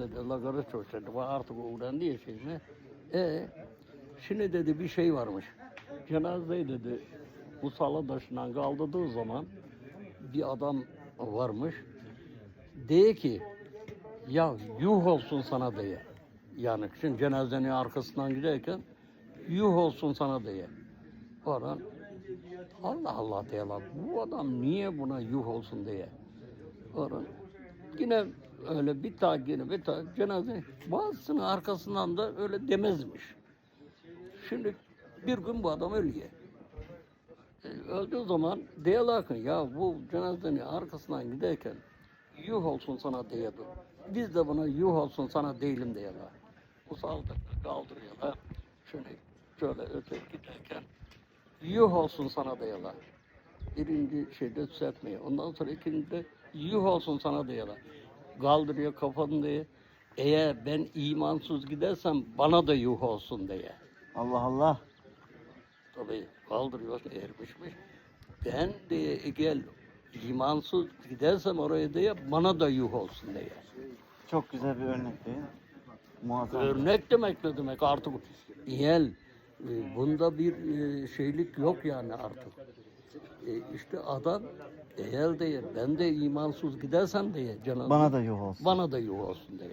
lagara çoşladı. Bu artık uğran diye şey ne? E şimdi dedi bir şey varmış. Cenazeyi dedi Musalla taşından kaldırdığı zaman bir adam varmış. Diye ki ya yuh olsun sana diye. Yani şimdi cenazenin arkasından giderken yuh olsun sana diye. Oradan Allah Allah diyorlar. Bu adam niye buna yuh olsun diye. Oradan yine öyle bir tak yine bir tak cenaze bazısının arkasından da öyle demezmiş. Şimdi bir gün bu adam ölüyor. E, öldüğü zaman diyorlar ki ya bu cenazenin arkasından giderken yuh olsun sana diyordu. Biz de buna yuh olsun sana değilim diyorlar. Bu saldı kaldırıyorlar. Şöyle şöyle öte giderken yuh olsun sana diyorlar. Birinci şeyde düzeltmeyi. Ondan sonra ikincide yuh olsun sana diyorlar. Kaldırıyor kafanı diye. Eğer ben imansız gidersem bana da yuh olsun diye. Allah Allah. Tabii kaldırıyor ermişmiş. Ben diye gel imansız gidersem oraya diye bana da yuh olsun diye. Çok güzel bir örnek değil mi? Muazzam. Örnek demek ne demek artık yel e, bunda bir e, şeylik yok yani artık. E, işte adam eğer diye ben de imansız gidersem diye canım Bana da yuh olsun. bana da yuh olsun diye.